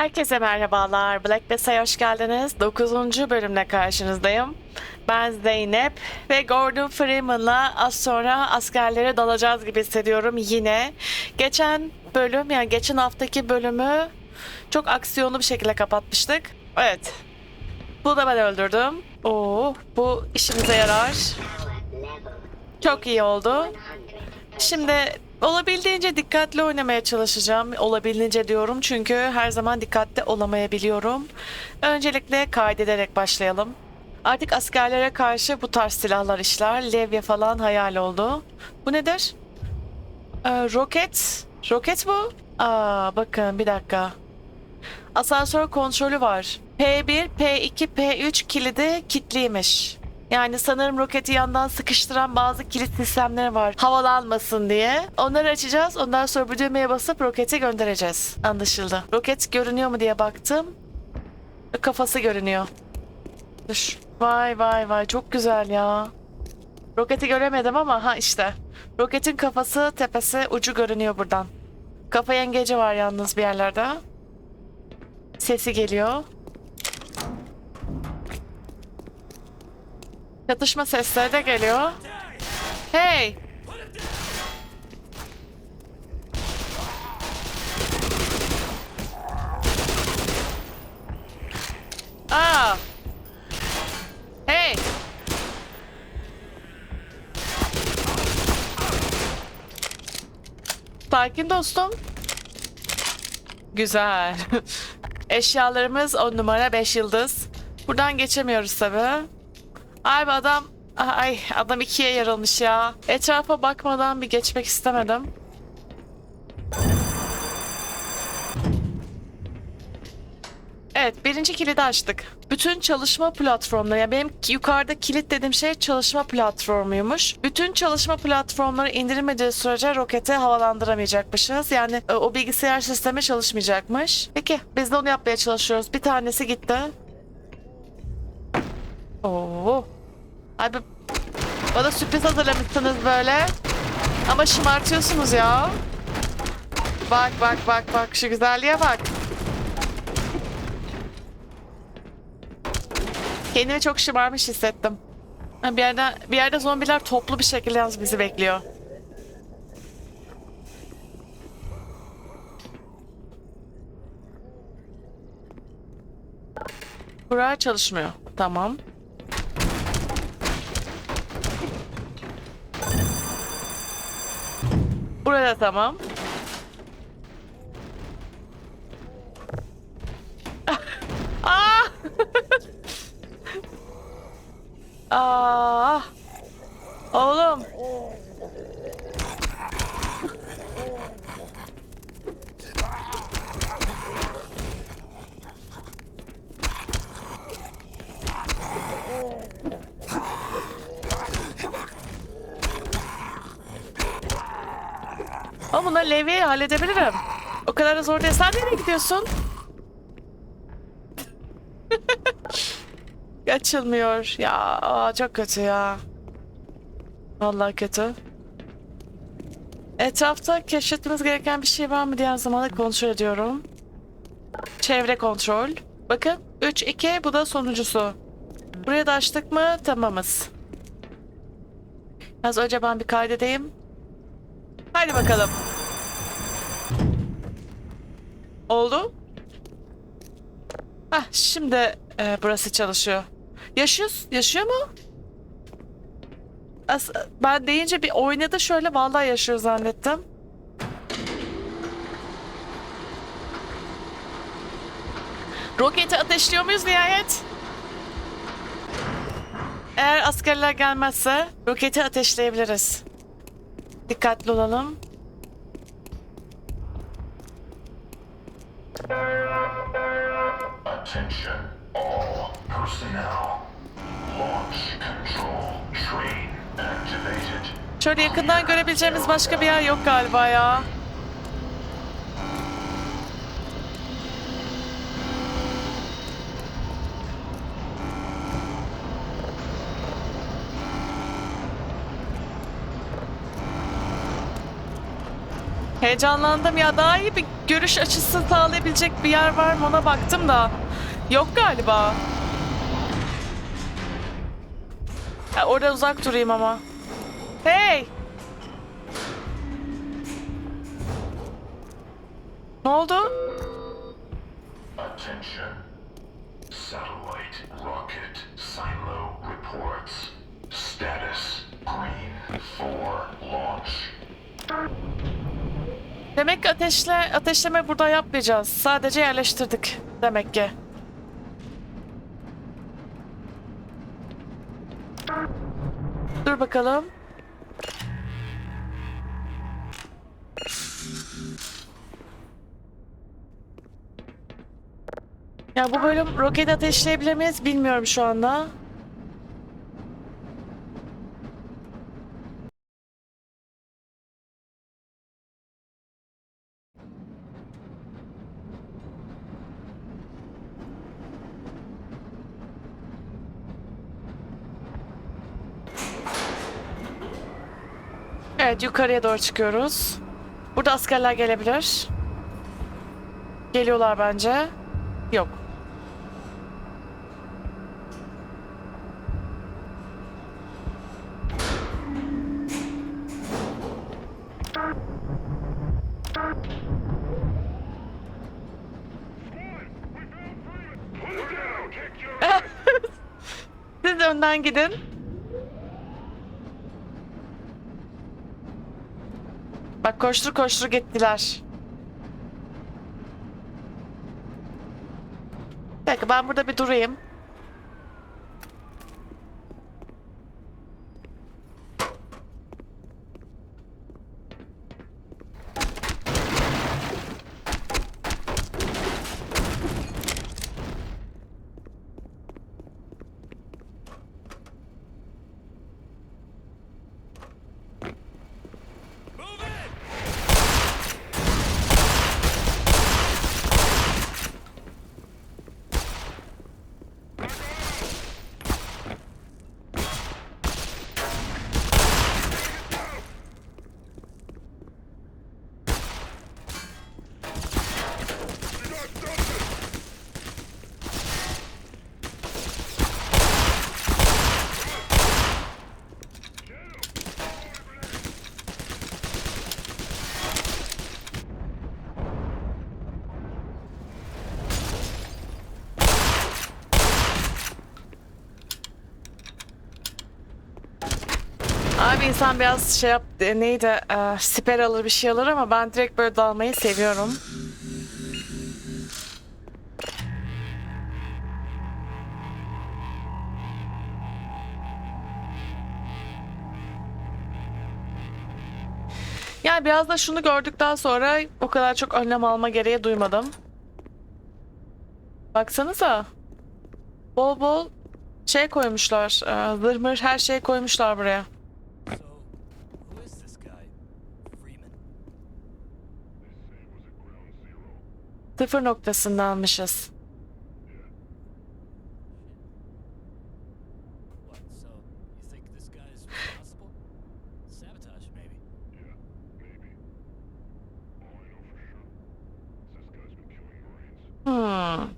Herkese merhabalar. Black Mesa hoş geldiniz. 9. bölümle karşınızdayım. Ben Zeynep ve Gordon Freeman'la az sonra askerlere dalacağız gibi hissediyorum yine. Geçen bölüm yani geçen haftaki bölümü çok aksiyonlu bir şekilde kapatmıştık. Evet. Bu da ben öldürdüm. Oo, bu işimize yarar. Çok iyi oldu. Şimdi olabildiğince dikkatli oynamaya çalışacağım. Olabildiğince diyorum çünkü her zaman dikkatli olamayabiliyorum. Öncelikle kaydederek başlayalım. Artık askerlere karşı bu tarz silahlar işler. Levye falan hayal oldu. Bu nedir? Ee, roket. Roket bu. Aa bakın bir dakika. Asansör kontrolü var. P1, P2, P3 kilidi kilitliymiş. Yani sanırım roketi yandan sıkıştıran bazı kilit sistemleri var. Havalanmasın diye. Onları açacağız. Ondan sonra bu düğmeye basıp roketi göndereceğiz. Anlaşıldı. Roket görünüyor mu diye baktım. Kafası görünüyor. Dur. Vay vay vay çok güzel ya. Roketi göremedim ama ha işte. Roketin kafası, tepesi, ucu görünüyor buradan. Kafa yengeci var yalnız bir yerlerde. Sesi geliyor. Çatışma sesleri de geliyor. Hey! Aa! Hey! Sakin dostum. Güzel. Eşyalarımız 10 numara 5 yıldız. Buradan geçemiyoruz tabii. Abi adam ay adam ikiye yarılmış ya. Etrafa bakmadan bir geçmek istemedim. Evet birinci kilidi açtık. Bütün çalışma platformları yani benim yukarıda kilit dediğim şey çalışma platformuymuş. Bütün çalışma platformları indirilmediği sürece roketi havalandıramayacakmışız. Yani e, o bilgisayar sistemi çalışmayacakmış. Peki biz de onu yapmaya çalışıyoruz. Bir tanesi gitti. Oo. Abi bana sürpriz hazırlamışsınız böyle. Ama şımartıyorsunuz ya. Bak bak bak bak şu güzelliğe bak. Kendimi çok şımarmış hissettim. Bir yerde bir yerde zombiler toplu bir şekilde yalnız bizi bekliyor. Bura çalışmıyor. Tamam. Burada tamam. Ah! Ah! Oğlum. Ama bunları levyeyle halledebilirim. O kadar da zor değil. Sen nereye gidiyorsun? Açılmıyor. Ya çok kötü ya. Vallahi kötü. Etrafta keşfetmemiz gereken bir şey var mı diğer zamanda kontrol ediyorum. Çevre kontrol. Bakın 3 2 bu da sonuncusu. Buraya da açtık mı tamamız. Az önce ben bir kaydedeyim. Haydi bakalım. Oldu. Hah şimdi e, burası çalışıyor. Yaşıyor, yaşıyor mu? As ben deyince bir oynadı şöyle vallahi yaşıyor zannettim. Roketi ateşliyor muyuz nihayet? Eğer askerler gelmezse roketi ateşleyebiliriz. Dikkatli olalım. Attention, all personnel. Launch control train activated. Şöyle yakından görebileceğimiz başka bir yer yok galiba ya. Heyecanlandım ya. Daha iyi bir görüş açısı sağlayabilecek bir yer var mı ona baktım da. Yok galiba. Ya orada uzak durayım ama. Hey! Ne oldu? Demek ki ateşle, ateşleme burada yapmayacağız. Sadece yerleştirdik. Demek ki. Dur bakalım. Ya bu bölüm roket ateşleyebilir miyiz bilmiyorum şu anda. Evet yukarıya doğru çıkıyoruz. Burada askerler gelebilir. Geliyorlar bence. Yok. Siz önden gidin. Bak koştur koştur gittiler. Bir dakika ben burada bir durayım. Abi insan biraz şey yap e, neydi e, siper alır bir şey alır ama ben direkt böyle dalmayı seviyorum. Yani biraz da şunu gördükten sonra o kadar çok önlem alma gereği duymadım. Baksanıza. Bol bol şey koymuşlar. E, zırh mır her şey koymuşlar buraya. Responsible? Sabotage, maybe. Hmm.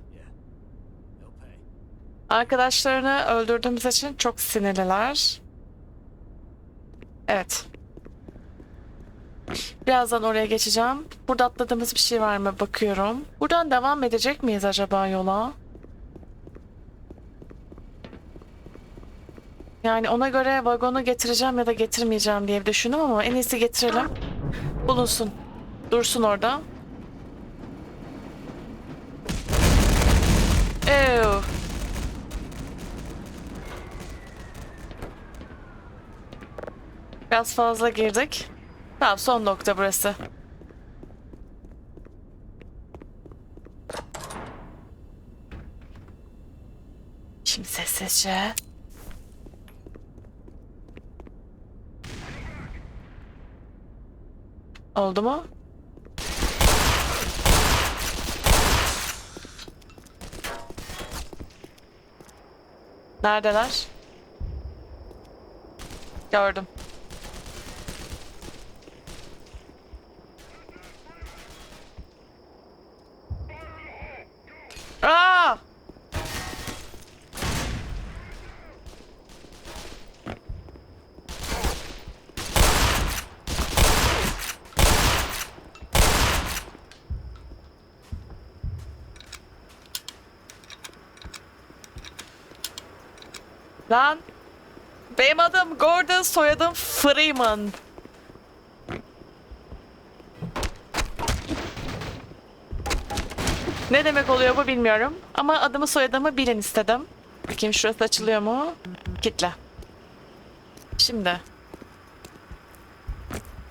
Arkadaşlarını öldürdüğümüz için çok sinirliler. Evet. Birazdan oraya geçeceğim. Burada atladığımız bir şey var mı bakıyorum. Buradan devam edecek miyiz acaba yola? Yani ona göre vagonu getireceğim ya da getirmeyeceğim diye düşündüm ama en iyisi getirelim. Bulunsun. Dursun orada. Ew. Biraz fazla girdik. Tamam son nokta burası. Şimdi sessizce. Oldu mu? Neredeler? Gördüm. Lan. Benim adım Gordon, soyadım Freeman. Ne demek oluyor bu bilmiyorum. Ama adımı soyadımı bilin istedim. Bakayım şurası açılıyor mu? Kitle. Şimdi.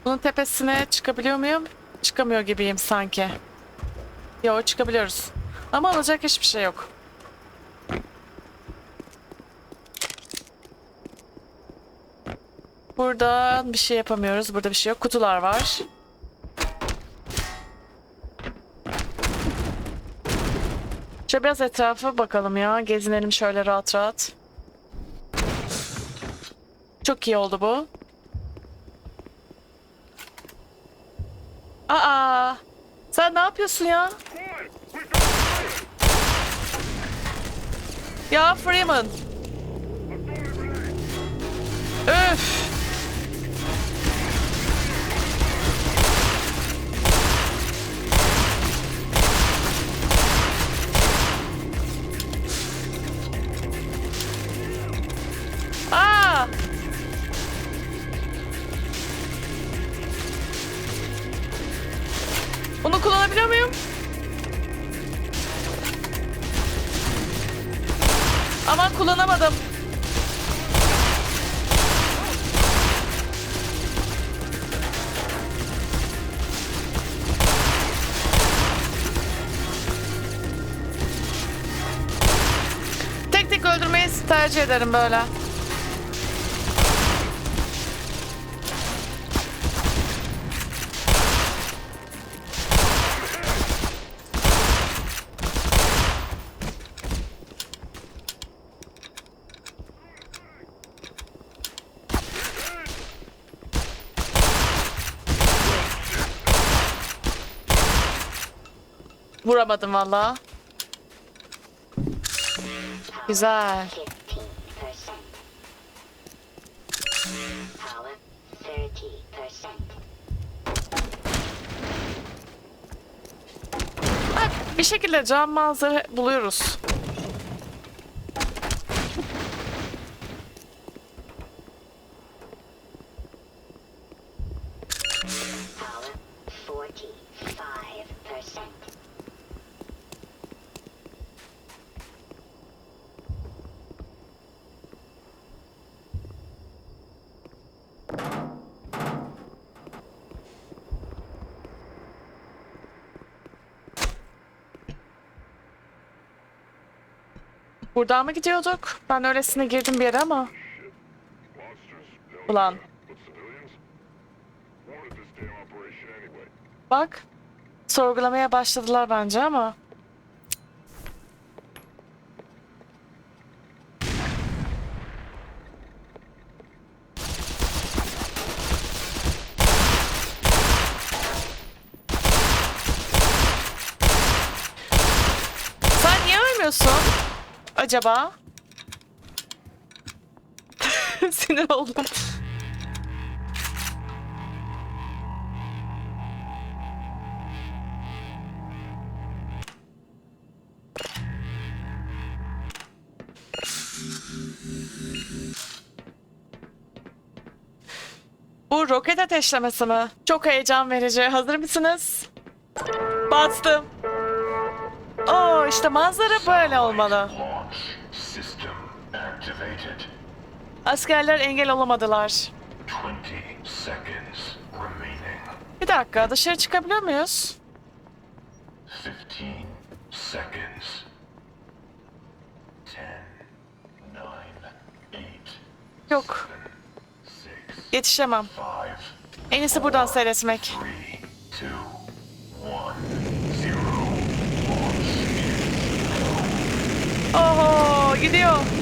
Bunun tepesine çıkabiliyor muyum? Çıkamıyor gibiyim sanki. Yo çıkabiliyoruz. Ama alacak hiçbir şey yok. Burada bir şey yapamıyoruz. Burada bir şey yok. Kutular var. Şöyle biraz etrafa bakalım ya. Gezinelim şöyle rahat rahat. Çok iyi oldu bu. Aa! Sen ne yapıyorsun ya? Ya Freeman. Öf. Ederim böyle. Vuramadım valla. Güzel. 15%. Power 30%. Ha, bir şekilde cam manzara buluyoruz. Power 45%. Buradan mı gidiyorduk? Ben öylesine girdim bir yere ama. Ulan. Bak. Sorgulamaya başladılar bence ama. Sen niye ölmüyorsun? Acaba? Sinir oldum. Bu roket ateşlemesi mi? Çok heyecan verici. Hazır mısınız? Bastım. Oo işte manzara böyle olmalı. Launch system activated. Askerler engel olamadılar. 20 seconds remaining. Bir dakika dışarı çıkabiliyor muyuz? 15 seconds. 10, 9, 8, Yok. 6, Yetişemem. 5, En iyisi buradan seyretmek. 3, 2, 1, 0. Launch Oho gidiyor.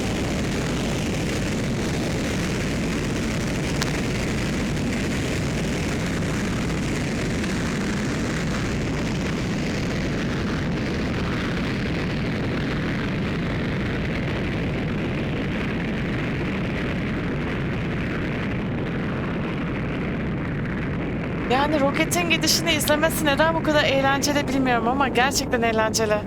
Roketin gidişini izlemesi neden bu kadar eğlenceli bilmiyorum ama gerçekten eğlenceli.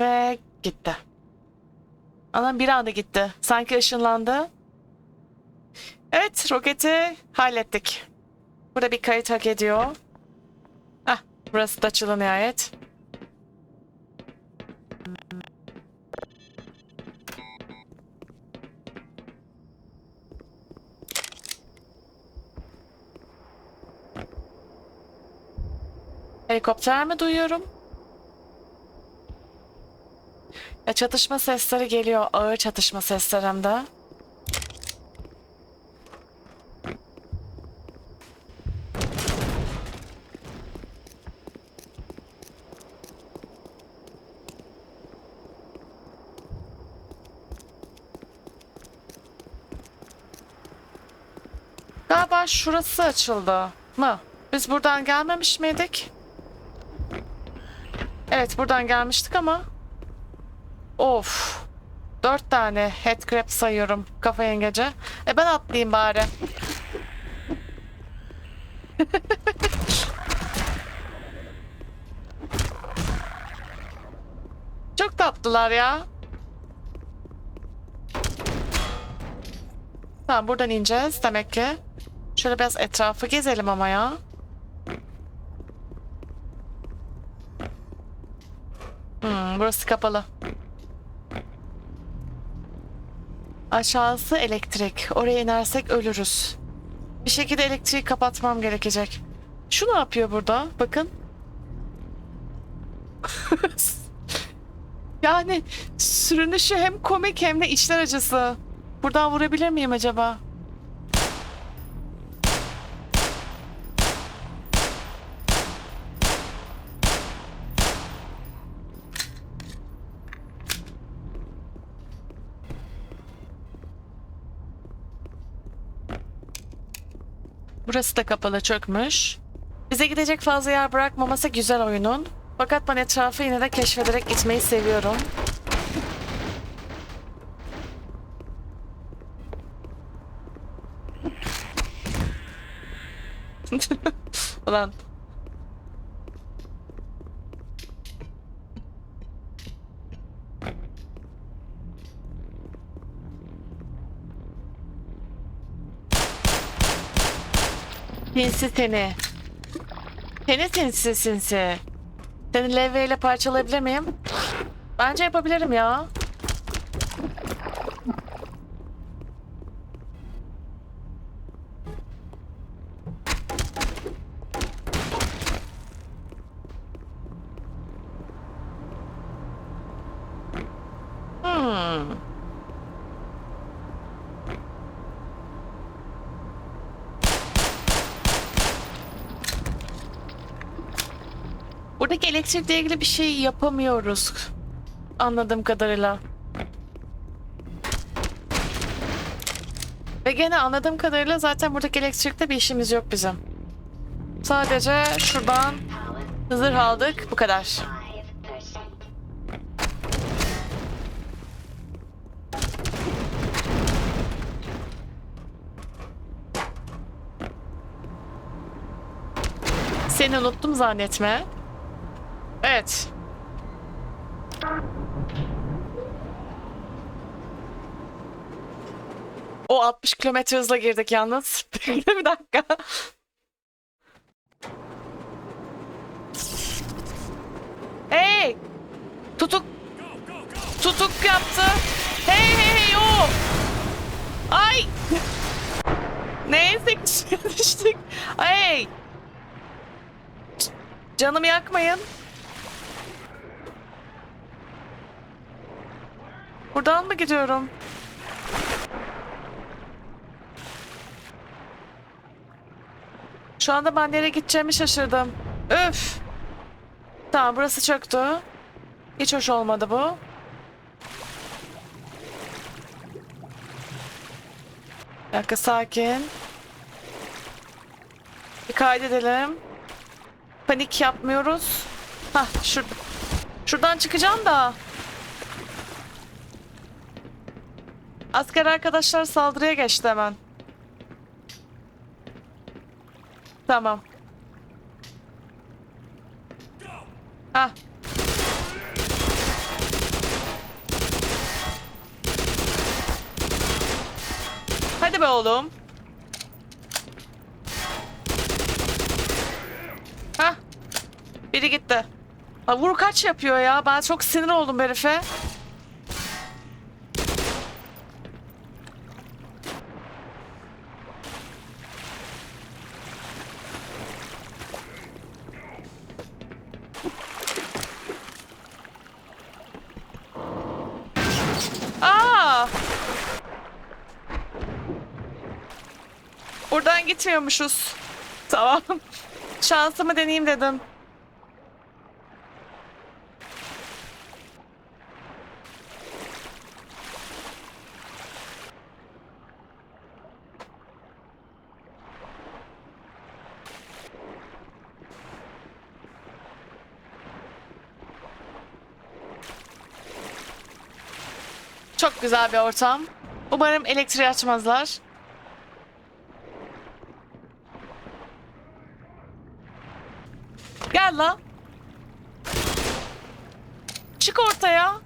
Ve gitti. Anam bir anda gitti. Sanki ışınlandı. Evet roketi hallettik. Burada bir kayıt hak ediyor. Ah burası da açılı nihayet. Helikopter mi duyuyorum? Ya çatışma sesleri geliyor. Ağır çatışma sesleri hem. Galiba şurası açıldı mı? Biz buradan gelmemiş miydik? Evet buradan gelmiştik ama Of. Dört tane headcrab sayıyorum kafa yengece. E ben atlayayım bari. Çok tatlılar ya. Tamam buradan ineceğiz demek ki. Şöyle biraz etrafı gezelim ama ya. Hmm, burası kapalı. Aşağısı elektrik. Oraya inersek ölürüz. Bir şekilde elektriği kapatmam gerekecek. Şu ne yapıyor burada? Bakın. yani sürünüşü hem komik hem de içler acısı. Buradan vurabilir miyim acaba? Burası da kapalı çökmüş. Bize gidecek fazla yer bırakmaması güzel oyunun. Fakat ben etrafı yine de keşfederek gitmeyi seviyorum. Ulan. Sinsi seni. Seni sinsi sinsi. Seni levyeyle parçalayabilir miyim? Bence yapabilirim ya. Hmm. Buradaki elektrikle ilgili bir şey yapamıyoruz. Anladığım kadarıyla. Ve gene anladığım kadarıyla zaten buradaki elektrikte bir işimiz yok bizim. Sadece şuradan zırh aldık. Bu kadar. 5%. Seni unuttum zannetme. Evet. O 60 kilometre hızla girdik yalnız. bir dakika. Hey! Tutuk tutuk yaptı. Hey hey hey o! Ay! Neyse ki düştük. Hey! Canımı yakmayın. Buradan mı gidiyorum? Şu anda ben nereye gideceğimi şaşırdım. Öf. Tamam burası çöktü. Hiç hoş olmadı bu. Bir dakika sakin. Bir kaydedelim. Panik yapmıyoruz. Hah şur şuradan çıkacağım da. Asker arkadaşlar saldırıya geçti hemen. Tamam. Ah. Hadi be oğlum. Hah. Biri gitti. Ay, vur kaç yapıyor ya. Ben çok sinir oldum herife. Buradan gitmiyormuşuz. Tamam. Şansımı deneyeyim dedim. Çok güzel bir ortam. Umarım elektriği açmazlar. Gel lan. Çık ortaya.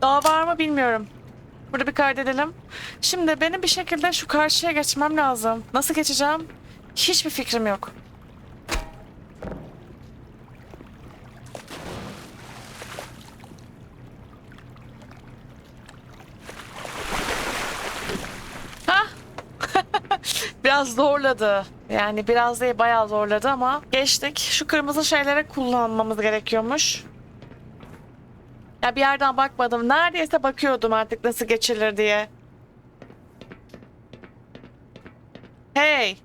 Daha var mı bilmiyorum. Burada bir kaydedelim. Şimdi benim bir şekilde şu karşıya geçmem lazım. Nasıl geçeceğim? Hiçbir fikrim yok. Hah. Biraz zorladı. Yani biraz değil bayağı zorladı ama geçtik. Şu kırmızı şeylere kullanmamız gerekiyormuş. Ya bir yerden bakmadım. Neredeyse bakıyordum artık nasıl geçilir diye. Hey.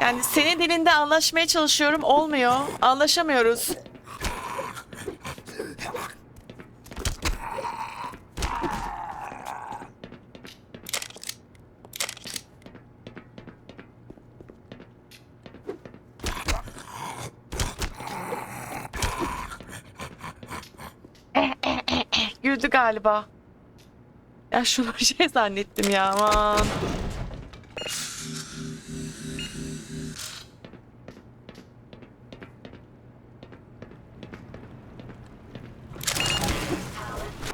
Yani senin dilinde anlaşmaya çalışıyorum olmuyor. Anlaşamıyoruz. Güldü galiba. Ya şunu şey zannettim ya aman.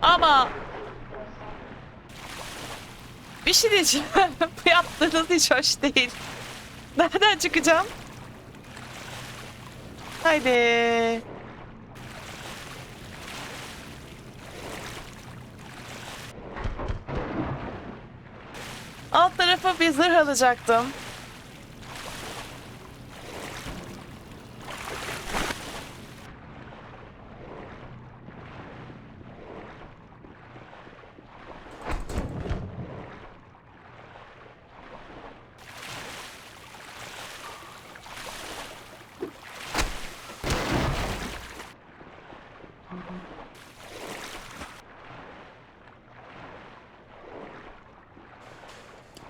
Ama bir şey diyeceğim. Bu yaptığınız hiç hoş değil. Nereden çıkacağım? Haydi. Zırh alacaktım.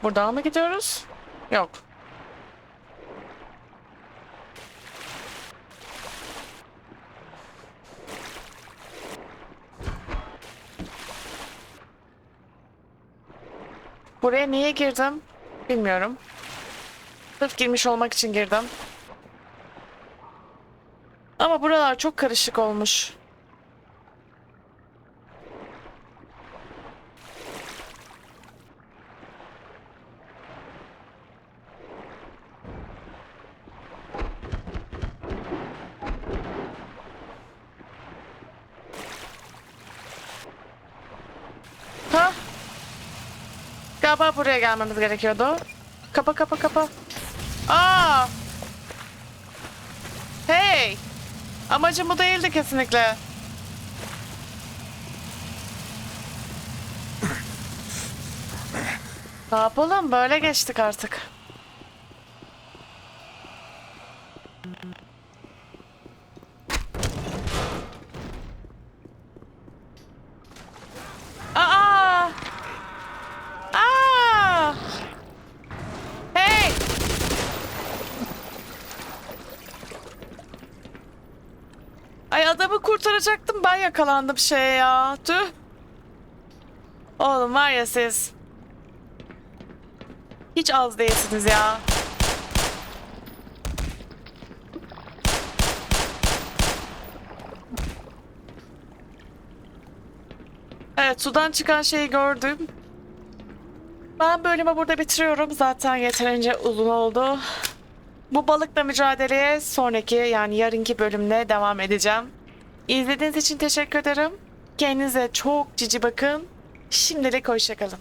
Buradan mı gidiyoruz? Yok. Buraya niye girdim? Bilmiyorum. Sırf girmiş olmak için girdim. Ama buralar çok karışık olmuş. Ha? Galiba buraya gelmemiz gerekiyordu. Kapa kapa kapa. Aa! Hey! Amacım bu değildi kesinlikle. Ne yapalım? Böyle geçtik artık. Saldıracaktım ben yakalandım şeye ya. Tüh. Oğlum var ya siz. Hiç az değilsiniz ya. Evet sudan çıkan şeyi gördüm. Ben bölümü burada bitiriyorum. Zaten yeterince uzun oldu. Bu balıkla mücadeleye sonraki yani yarınki bölümde devam edeceğim. İzlediğiniz için teşekkür ederim. Kendinize çok cici bakın. Şimdilik hoşçakalın.